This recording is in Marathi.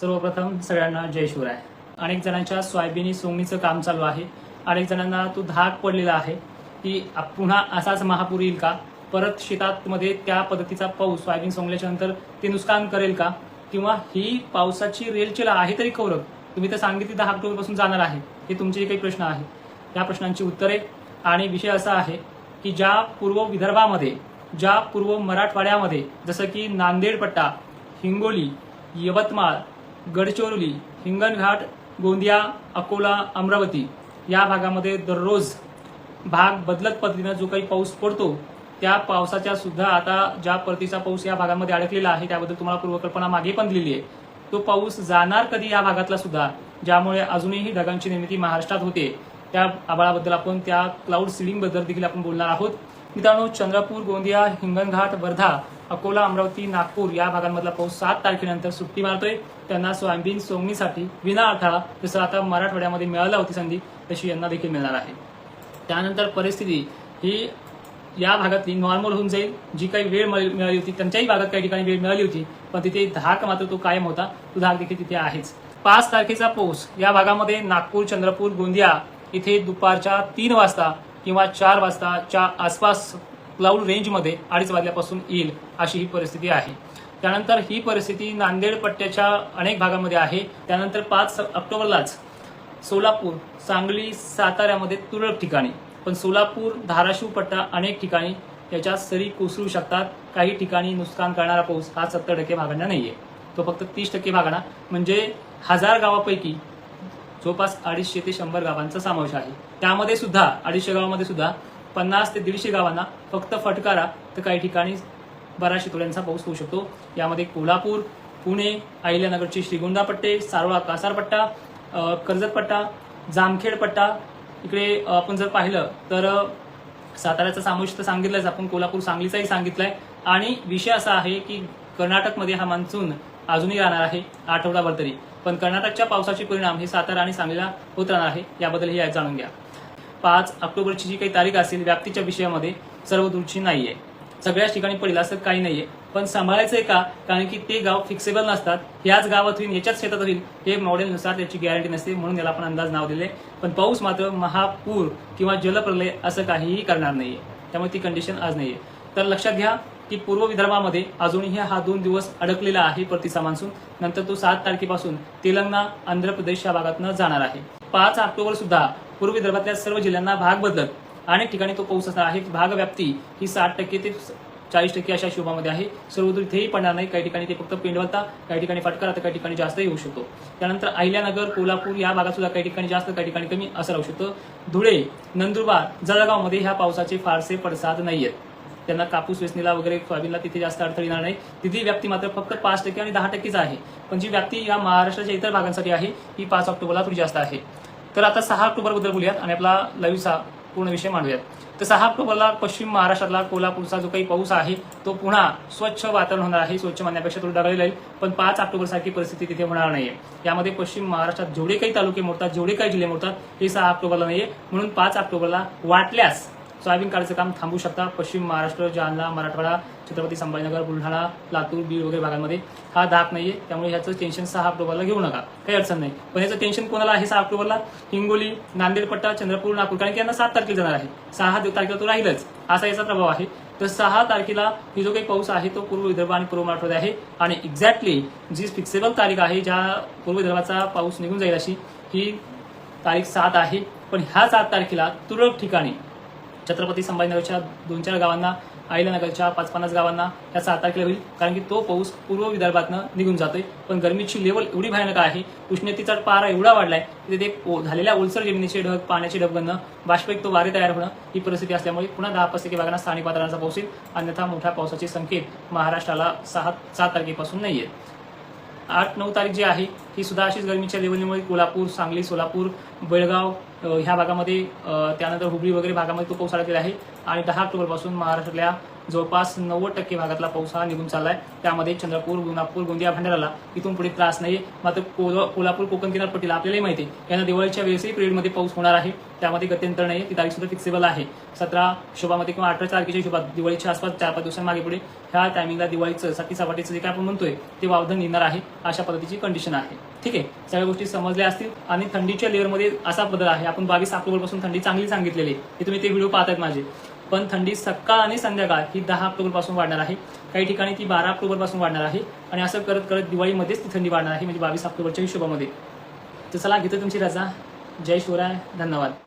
सर्वप्रथम सगळ्यांना जय शिवराय. अनेक जणांच्या सोयाबीनी सोंगणीचं काम चालू आहे. अनेक जणांना तो धाक पडलेला आहे की पुन्हा असाच महापूर येईल का? परत शेतात मध्ये त्या पद्धतीचा पाऊस सोयाबीन सोंगल्याच्या नंतर ते नुकसान करेल का? किंवा ही पावसाची रेलचेला आहे तरी कौरव? तुम्ही तर सांगितली दहा ऑक्टोबरपासून जाणार आहे. हे तुमचे काही प्रश्न आहेत या प्रश्नांची उत्तरे. आणि विषय असा आहे की ज्या पूर्व विदर्भामध्ये ज्या पूर्व मराठवाड्यामध्ये जसं की नांदेड पट्टा हिंगोली यवतमाळ गडचिरोली हिंगणघाट गोंदिया अकोला अमरावती या भागामध्ये दररोज भाग बदलत पद्धतीनं जो काही पाऊस पडतो त्या पावसाच्या सुद्धा आता ज्या परतीचा पाऊस या भागामध्ये अडकलेला आहे त्याबद्दल तुम्हाला पूर्वकल्पना मागे पण दिलेली आहे. तो पाऊस जाणार कधी या भागातला सुद्धा ज्यामुळे अजूनही ढगांची निर्मिती महाराष्ट्रात होते त्या आबाळाबद्दल आपण त्या क्लाउड सिडिंगबद्दल देखील आपण बोलणार आहोत. मित्रांनो चंद्रपूर गोंदिया हिंगणघाट वर्धा अकोला अमरावती नागपूर या भागांमधला पाऊस सात तारखेनंतर सुट्टी मारतोय. त्यांना सोयाबीन सोंगणीसाठी विना अडथळा जसं आता मराठवाड्यामध्ये मिळाला होती संधी तशी यांना देखील मिळणार आहे. त्यानंतर परिस्थिती ही या भागातली नॉर्मल होऊन जाईल. जी काही वेळ मिळाली होती त्यांच्याही भागात काही ठिकाणी वेळ मिळाली होती पण तिथे धाक मात्र तो कायम होता. तो धाक देखील तिथे आहेच. पाच तारखेचा पाऊस या भागामध्ये नागपूर चंद्रपूर गोंदिया इथे दुपारच्या तीन वाजता किंवा चार वाजताच्या आसपास क्लाउड रेंजमध्ये अडीच वाजल्यापासून येईल अशी ही परिस्थिती आहे. त्यानंतर ही परिस्थिती नांदेड पट्ट्याच्या अनेक भागामध्ये आहे. त्यानंतर पाच ऑक्टोबरलाच सोलापूर सांगली साताऱ्यामध्ये तुरळक ठिकाणी पण सोलापूर धाराशिव पट्टा अनेक ठिकाणी याच्या सरी कोसळू शकतात. काही ठिकाणी नुकसान करणारा पाऊस हा सत्तर टक्के भागांना नाहीये. तो फक्त तीस टक्के भागांना म्हणजे हजार गावापैकी जवळपास अडीचशे ते शंभर गावांचा समावेश आहे. त्यामध्ये सुद्धा अडीचशे गावामध्ये सुद्धा पन्नास ते दीडशे गावांना फक्त फटकारा तर काही ठिकाणी बराचशे तोड्यांचा पाऊस होऊ शकतो. यामध्ये कोल्हापूर पुणे अहिल्यानगरची श्रीगोंदा पट्टे सारोळा कासारपट्टा कर्जतपट्टा जामखेडपट्टा. इकडे आपण जर पाहिलं तर साताऱ्याचा समावेश तर सांगितलंच आपण कोल्हापूर सांगलीचाही सांगितलाय. आणि विषय असा आहे की कर्नाटकमध्ये हा मान्सून अजूनही राहणार आहे आठवडाभर तरी. पण कर्नाटकच्या पावसाचे परिणाम हे सातारा आणि सांगलीला होत राहणार आहे याबद्दल हे जाणून घ्या. पाच ऑक्टोबरची जी काही तारीख असेल व्याप्तीच्या विषयामध्ये सर्व दूरची नाहीये. सगळ्याच ठिकाणी पडेल असं काही नाहीये. पण सांभाळायचंय का? कारण की ते गाव फिक्सेबल नसतात. याच गावात होईल याच्याच शेतात होईल हे मॉडेलनुसार त्याची गॅरंटी नसते म्हणून याला आपण अंदाज नाव दिले पण पाऊस मात्र महापूर किंवा जलप्रलय असं काहीही करणार नाहीये. त्यामुळे ती कंडिशन आज नाहीये. तर लक्षात घ्या की पूर्व विदर्भामध्ये अजूनही हा दोन दिवस अडकलेला आहे प्रतिसा मान्सून नंतर तो सात तारखेपासून तेलंगणा आंध्र प्रदेश या भागातनं जाणार आहे. पाच ऑक्टोबर सुद्धा पूर्व विदर्भातल्या सर्व जिल्ह्यांना भाग बदलत अनेक ठिकाणी तो पाऊस असणार आहे भाग व्याप्ती ही साठ टक्के ते चाळीस टक्के अशा शोभामध्ये आहे. सर्वदूर इथेही पडणार नाही. काही ठिकाणी ते फक्त पेंडवलता काही ठिकाणी फटकार तर काही ठिकाणी जास्तही होऊ शकतो. त्यानंतर अहिल्यानगर कोल्हापूर या भागात सुद्धा काही ठिकाणी जास्त काही ठिकाणी कमी असं राहू शकतं. धुळे नंदुरबार जळगावमध्ये ह्या पावसाचे फारसे पडसाद नाही आहेत त्यांना कापूस वेचणीला वगैरे सोयाबीनला तिथे जास्त अडथळे येणार नाही. तिथली व्याप्ती मात्र फक्त पाच टक्के आणि दहा टक्केच आहे. पण जी व्याप्ती या महाराष्ट्राच्या इतर भागांसाठी आहे ही पाच ऑक्टोबरला थोडी जास्त आहे. तर आता सहा ऑक्टोबरबद्दल बोलूयात आणि आपला लवीचा पूर्ण विषय मांडूयात. तर सहा ऑक्टोबरला पश्चिम महाराष्ट्रातला कोल्हापूरचा जो काही पाऊस आहे तो पुन्हा स्वच्छ वातावरण होणार आहे. स्वच्छ मानण्यापेक्षा थोडं ढगाळी राहील पण पाच ऑक्टोबर सारखी परिस्थिती तिथे होणार नाहीये. यामध्ये पश्चिम महाराष्ट्रात जेवढे काही तालुके मोडतात जेवढे काही जिल्हे मोडतात हे सहा ऑक्टोबरला नाहीये. म्हणून पाच ऑक्टोबरला वाटल्यास सोयाबीन काढायचं काम थांबू शकता. पश्चिम महाराष्ट्र जालना मराठवाडा छत्रपती संभाजीनगर बुलढाणा लातूर बीड वगैरे भागांमध्ये हा धाक नाहीये. त्यामुळे ह्याचं टेन्शन सहा ऑक्टोबरला घेऊ नका. काही अडचण नाही. पण याचं टेन्शन कोणाला आहे सहा ऑक्टोबरला? हिंगोली नांदेडपट्टा चंद्रपूर नागपूर कारण की यांना सात तारखेला जाणार आहे. सहा तारखेला तो राहीलच. असा याचा प्रभाव आहे. तर सहा तारखेला ही जो काही पाऊस आहे तो पूर्व विदर्भ आणि पूर्व मराठवाडा आहे. आणि एक्झॅक्टली जी फिक्सेबल तारीख आहे ज्या पूर्व विदर्भाचा पाऊस निघून जाईल अशी ही तारीख सात आहे. पण ह्या सात तारखेला तुरळक ठिकाणी छत्रपती संभाजीनगरच्या दोन चार गावांना आईलानगरच्या पाच पन्नास गावांना या सात तारखेला होईल. कारण की तो पाऊस पूर्व विदर्भातनं निघून जातोय. पण गरमीची लेवल एवढी भयानक आहे उष्णतेचा पारा एवढा वाढलाय की तिथे ओ- झालेल्या ओलसर जमिनीचे ढग पाण्याचे ढग बनणं तो वारे तयार होणं ही परिस्थिती असल्यामुळे पुन्हा दहा पाच टक्के भागांना स्थानिक वातावरणाचा पाऊस येईल. अन्यथा मोठ्या पावसाचे संकेत महाराष्ट्राला सहा सात तारखेपासून नाही आहेत आठ नऊ तारीख जी आहे ही सुद्धा अशीच गरमीच्या लेवलमुळे कोल्हापूर सांगली सोलापूर बेळगाव ह्या भागामध्ये त्यानंतर हुबळी वगैरे भागामध्ये तो पाऊस अडकलेला आहे. आणि दहा ऑक्टोबरपासून महाराष्ट्रातल्या जवळपास नव्वद टक्के भागातला पाऊस हा निघून चाललाय. त्यामध्ये चंद्रपूर गुणापूर गोंदिया भंडाराला इथून पुढे त्रास नाही मात्र कोल्हापूर कोकण किनारपट्टीला आपल्यालाही माहिती आहे. यांना दिवाळीच्या वेळेसही पिरियडमध्ये पाऊस होणार आहे. त्यामध्ये गत्यंतर नाही ती तारीख सुद्धा फिक्सेबल आहे. सतरा शुभामध्ये किंवा अठरा तारखेच्या हिशोबात दिवाळीच्या आसपास चार पाच दिवसांमागे पुढे ह्या टायमिंगला दिवाळीचं साठी सपाटीचं जे काय आपण म्हणतोय ते वावधन येणार आहे. अशा पद्धतीची कंडिशन आहे. ठीक आहे? सगळ्या गोष्टी समजल्या असतील आणि थंडीच्या लेअरमध्ये असा बदल आहे. आपण बावीस ऑक्टोबरपासून थंडी चांगली सांगितलेली आहे. तुम्ही ते व्हिडिओ पाहतात माझे. पण थंडी सकाळ आणि संध्याकाळ ही दहा ऑक्टोबरपासून वाढणार आहे. काही ठिकाणी ती बारा ऑक्टोबरपासून वाढणार आहे आणि असं करत करत दिवाळीमध्येच ती थंडी वाढणार आहे म्हणजे बावीस ऑक्टोबरच्या हिशोबामध्ये तर चला घेतो तुमची रजा. जय शिवराय. धन्यवाद.